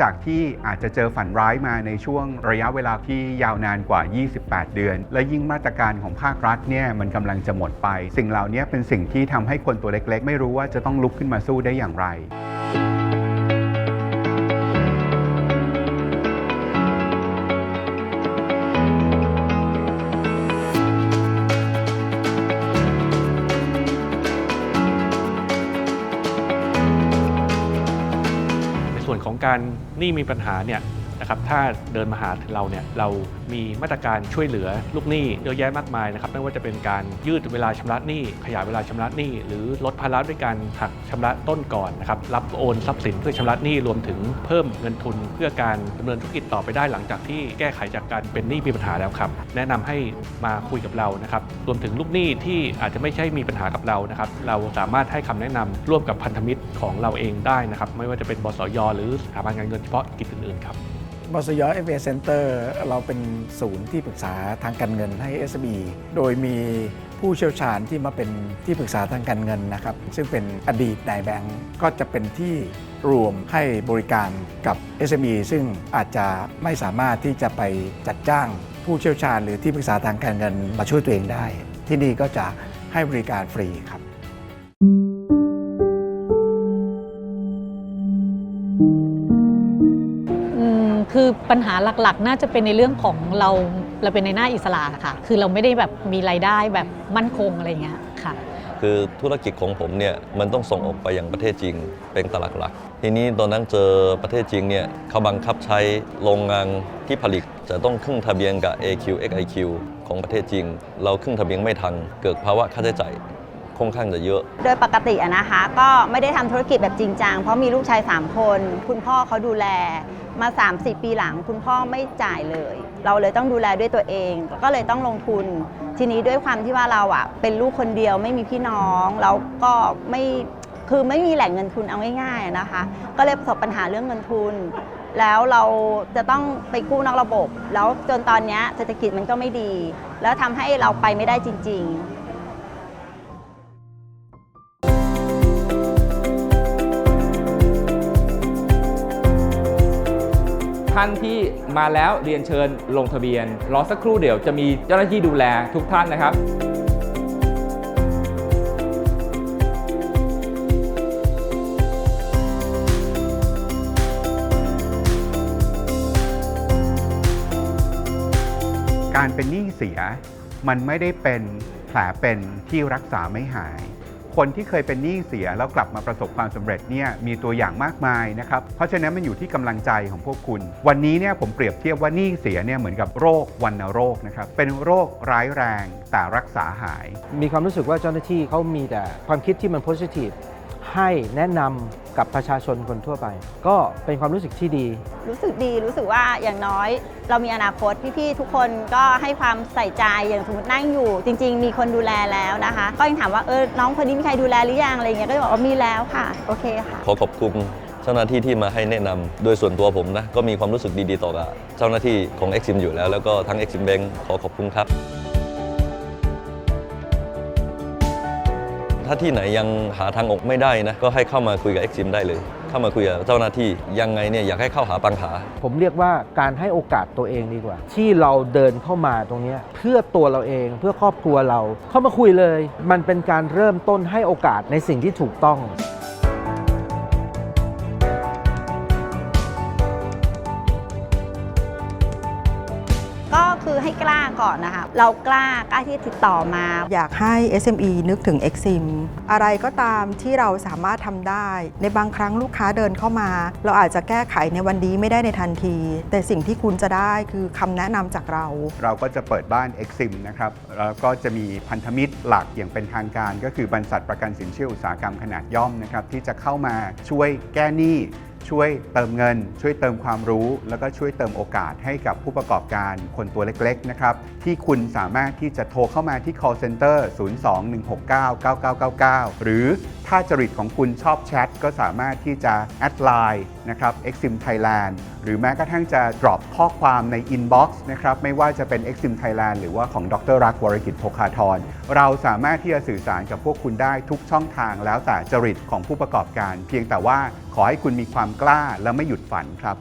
จากที่อาจจะเจอฝันร้ายมาในช่วงระยะเวลาที่ยาวนานกว่า 28 เดือน และยิ่งมาตรการของภาครัฐเนี่ยมันกำลังจะหมดไป สิ่งเหล่านี้เป็นสิ่งที่ทำให้คนตัวเล็ก ๆ ไม่รู้ว่าจะต้องลุกขึ้นมาสู้ได้อย่างไร การหนี้มีปัญหาเนี่ย นะครับถ้าเดินมาหาเราเนี่ยเรามีมาตรการช่วยเหลือลูกหนี้เยอะแยะมากมายนะครับไม่ว่าจะเป็นการยืดเวลาชำระหนี้ ขยายเวลาชำระหนี้ หรือลดภาระด้วยการหักชำระต้นก่อนนะครับรับโอนทรัพย์สินเพื่อชำระหนี้รวมถึงเพิ่มเงินทุน เพื่อการดำเนินธุรกิจต่อไปได้หลังจากที่แก้ไขจากการเป็นหนี้มีปัญหาแล้วครับแนะนำให้มาคุยกับเรานะครับรวมถึงลูกหนี้ที่อาจจะไม่ใช่มีปัญหากับเรานะครับเราสามารถให้คำแนะนำร่วมกับพันธมิตรของเราเองได้นะครับไม่ว่าจะเป็นบสยหรือสถาบันการเงินเฉพาะกิจอื่นๆครับ บสย FA Center เราเป็นศูนย์ที่ปรึกษาทางการเงินให้ SME โดยมีผู้เชี่ยวชาญที่มาเป็นที่ปรึกษาทางการเงินนะครับ ซึ่งเป็นอดีตนายแบงก์ก็จะเป็นที่รวมให้บริการกับ SME ซึ่งอาจจะไม่สามารถที่จะไปจัดจ้างผู้เชี่ยวชาญหรือที่ปรึกษาทางการเงินมาช่วยตัวเองได้ ที่นี่ก็จะให้บริการฟรีครับ คือปัญหาหลักๆ น่าจะเป็นในเรื่องของเราเราเป็นในหน้าอิสระค่ะ คือเราไม่ได้แบบมีรายได้แบบมั่นคงอะไรเงี้ยค่ะ คือธุรกิจของผมเนี่ยมันต้องส่งออกไปยังประเทศจีนเป็นตลาดหลัก ทีนี้ตอนนั้นเจอประเทศจีนเนี่ยเขาบังคับใช้โรงงานที่ผลิตจะต้องขึ้นทะเบียนกับ AQ XIQ ของประเทศจีนเราขึ้นทะเบียนไม่ทันเกิดภาวะค่าใช้จ่าย ค่อนข้างจะเยอะ โดยปกติอะนะคะ ก็ไม่ได้ทำธุรกิจแบบจริงจังเพราะมีลูกชาย 3 คน คุณพ่อเขาดูแลมา 3-4 ปีหลัง คุณพ่อไม่จ่ายเลย เราเลยต้องดูแลด้วยตัวเองก็เลยต้องลงทุน ทีนี้ด้วยความที่ว่าเราอะเป็นลูกคนเดียวไม่มีพี่น้องแล้วก็ไม่คือไม่มีแหล่งเงินทุนเอาง่ายๆอะนะคะ ก็เลยประสบปัญหาเรื่องเงินทุน แล้วเราจะต้องไปกู้นอกระบบ แล้วจนตอนเนี้ยเศรษฐกิจมันก็ไม่ดี แล้วทำให้เราไปไม่ได้จริง ๆ ท่านที่มาแล้วเรียนเชิญลงทะเบียน รอสักครู่เดี๋ยวจะมีเจ้าหน้าที่ดูแลทุกท่านนะครับการเป็นหนี้เสียมันไม่ได้เป็นแผลเป็นที่รักษาไม่หาย คนที่เคยเป็นหนี้เสียแล้วกลับมาประสบความสำเร็จเนี่ยมีตัวอย่างมากมายนะครับเพราะฉะนั้นมันอยู่ที่กำลังใจของพวกคุณ วันนี้เนี่ยผมเปรียบเทียบว่าหนี้เสียเนี่ยเหมือนกับโรควันโรคนะครับเป็นโรคร้ายแรงแต่รักษาหาย มีความรู้สึกว่าเจ้าหน้าที่เขามีแต่ความคิดที่มันโพสิทีฟ ให้แนะนำกับประชาชนคนทั่วไป ก็เป็นความรู้สึกที่ดี รู้สึกดีรู้สึกว่าอย่างน้อย เรามีอนาคตพี่ๆทุกคนก็ให้ความใส่ใจอย่างสมมตินั่งอยู่ จริง ๆ มีคนดูแลแล้วนะคะ ก็ยังถามว่าเออน้องคนนี้มีใครดูแลหรือยังอะไรเงี้ยก็จะบอกว่ามีแล้วค่ะ โอเคค่ะ ขอขอบคุณเจ้าหน้าที่ที่มาให้แนะนำโดยส่วนตัวผมนะ ก็มีความรู้สึกดีๆ ต่อกับเจ้าหน้าที่ของ Exim อยู่แล้ว แล้วก็ทั้ง Exim Bank ขอขอบคุณครับ ถ้าที่ไหนยังหาทางออกไม่ได้นะ ก็ให้เข้ามาคุยกับเอ็กซิมได้เลย เข้ามาคุยกับเจ้าหน้าที่ยังไงเนี่ยอยากให้เข้าหาปัญหา ผมเรียกว่าการให้โอกาสตัวเองดีกว่า ที่เราเดินเข้ามาตรงนี้เพื่อตัวเราเองเพื่อครอบครัวเรา เข้ามาคุยเลย มันเป็นการเริ่มต้นให้โอกาสในสิ่งที่ถูกต้อง คือให้กล้าก่อนนะคะ เรากล้ากล้าที่จะติดต่อมา อยากให้ SME นึกถึง Exim อะไรก็ตามที่เราสามารถทำได้ ในบางครั้งลูกค้าเดินเข้ามา เราอาจจะแก้ไขในวันนี้ไม่ได้ในทันที แต่สิ่งที่คุณจะได้คือคำแนะนำจากเรา เราก็จะเปิดบ้าน Exim นะครับแล้วก็จะมีพันธมิตรหลักอย่างเป็นทางการ ก็คือบรรษัทประกันสินเชื่ออุตสาหกรรมขนาดย่อมนะครับที่จะเข้ามาช่วยแก้หนี้ ช่วยเติมเงิน ช่วยเติมความรู้ แล้วก็ช่วยเติมโอกาสให้กับผู้ประกอบการคนตัวเล็กๆนะครับที่คุณสามารถที่จะโทรเข้ามาที่ call center 02-169-9999 หรือถ้าจริตของคุณชอบแชทก็สามารถที่จะแอดไลน์นะครับ Exim Thailand หรือแม้กระทั่งจะ drop ข้อความใน inbox นะครับไม่ว่าจะเป็น Exim Thailand หรือว่าของดรรักวรกิจโภคาธรเราสามารถที่จะสื่อสารกับพวกคุณได้ทุกช่องทางแล้วแต่จริตของผู้ประกอบการ เพียงแต่ว่า ขอให้คุณมีความกล้าและไม่หยุดฝันครับ